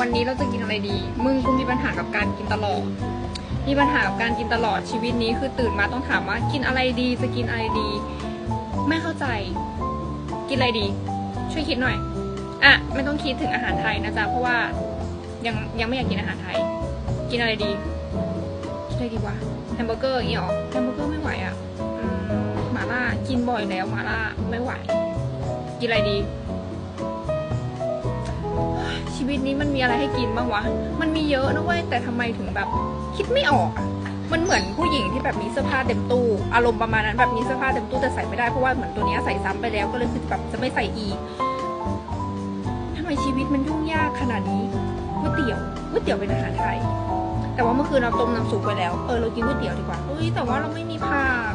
วันนี้เราจะกินอะไรดี มึงกูมีปัญหากับการกินตลอด มีปัญหากับการกินตลอดชีวิตนี้คือตื่นมาต้องถามว่ากินอะไรดีจะกินอะไรดี ไม่เข้าใจ กินอะไรดี ช่วยคิดหน่อย อะไม่ต้องคิดถึงอาหารไทยนะจ๊ะเพราะว่ายังยังไม่อยากกินอาหารไทย กินอะไรดีกินอะไรดีวะแฮมเบอร์เกอร์อย่างงี้หรอแฮมเบอร์เกอร์ไม่ไหวอะมหมาล่ากินบ่อยแล้วหมาล่าไม่ไหว กินอะไรดี ชีวิตนี้มันมีอะไรให้กินบ้างวะ มันมีเยอะนะเว้ยแต่ทำไมถึงแบบคิดไม่ออก มันเหมือนผู้หญิงที่แบบมีเสื้อผ้าเต็มตู้อารมณ์ประมาณนั้นแบบมีเสื้อผ้าเต็มตู้แต่ใส่ไม่ได้เพราะว่าเหมือนตัวนี้ใส่ซ้ำไปแล้วก็เลยคือแบบจะไม่ใส่อีกทำไมชีวิตมันยุ่งยากขนาดนี้ก๋วยเตี๋ยวก๋วยเตี๋ยวเป็นอาหารไทยแต่ว่าเมื่อคืนเราต้มน้ำซุปไปแล้วเออเรากินก๋วยเตี๋ยวดีกว่าเฮ้ยแต่ว่าเราไม่มีผัก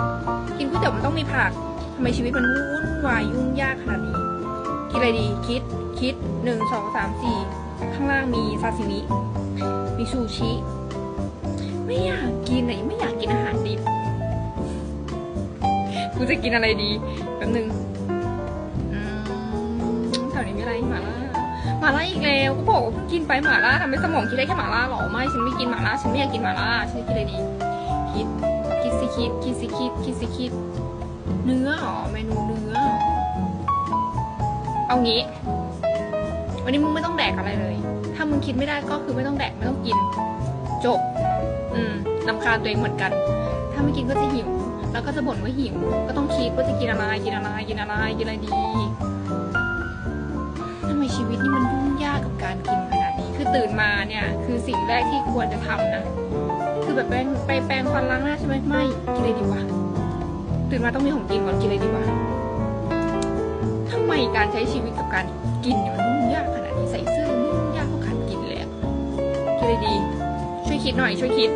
กินก๋วยเตี๋ยวมันต้องมีผักทำไมชีวิตมันวุ่นวายยุ่งยากขนาดนี้ กินอะไรดี คิด คิดหนึ่งสองสามสี่ข้างล่างมีซาซิมิ มีซูชิ ไม่อยากกินไหนไม่อยากกินอาหารดิบกูจะกินอะไรดีแป๊บนึงแถวนี้มีอะไรหมาล่าหมาล่าอีกแล้วก็บอกว่าเพิ่งกินไปหมาล่าทำให้สมองคิดได้แค่หมาล่าหรอไม่ฉันไม่กินหมาล่าฉันไม่อยากกินหมาล่าฉันกินอะไรดีคิดคิดสิคิดคิดสิคิดคิดสิคิด เนื้อหรอเมนูเนื้อ เอางี้ วันนี้มึงไม่ต้องแดกอะไรเลย ถ้ามึงคิดไม่ได้ก็คือไม่ต้องแดกไม่ต้องกิน จบ อืมลำคาญตัวเองเหมือนกัน ถ้าไม่กินก็จะหิว แล้วก็จะบ่นว่าหิว ก็ต้องคิดว่าจะกินอะไรกินอะไรกินอะไรกินอะไรดีทำไมชีวิตนี่มันยุ่งยากกับการกินขนาดนี้ คือตื่นมาเนี่ย คือสิ่งแรกที่ควรจะทำนะ คือแบบแปรงไปแปรงฟันล้างหน้าใช่ไหมไม่ กินอะไรดีวะตื่นมาต้องมีของกินก่อนกินอะไรดีวะ ทำไมการใช้ชีวิตกับการกินเนี่ยมันยุ่งยากขนาดนี้ใส่เสื้อมันยุ่งยากกว่าการกินเลยอะกิดอะไรดี ช่วยคิดหน่อย ช่วยคิด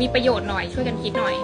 มีประโยชน์หน่อยช่วยกันคิดหน่อย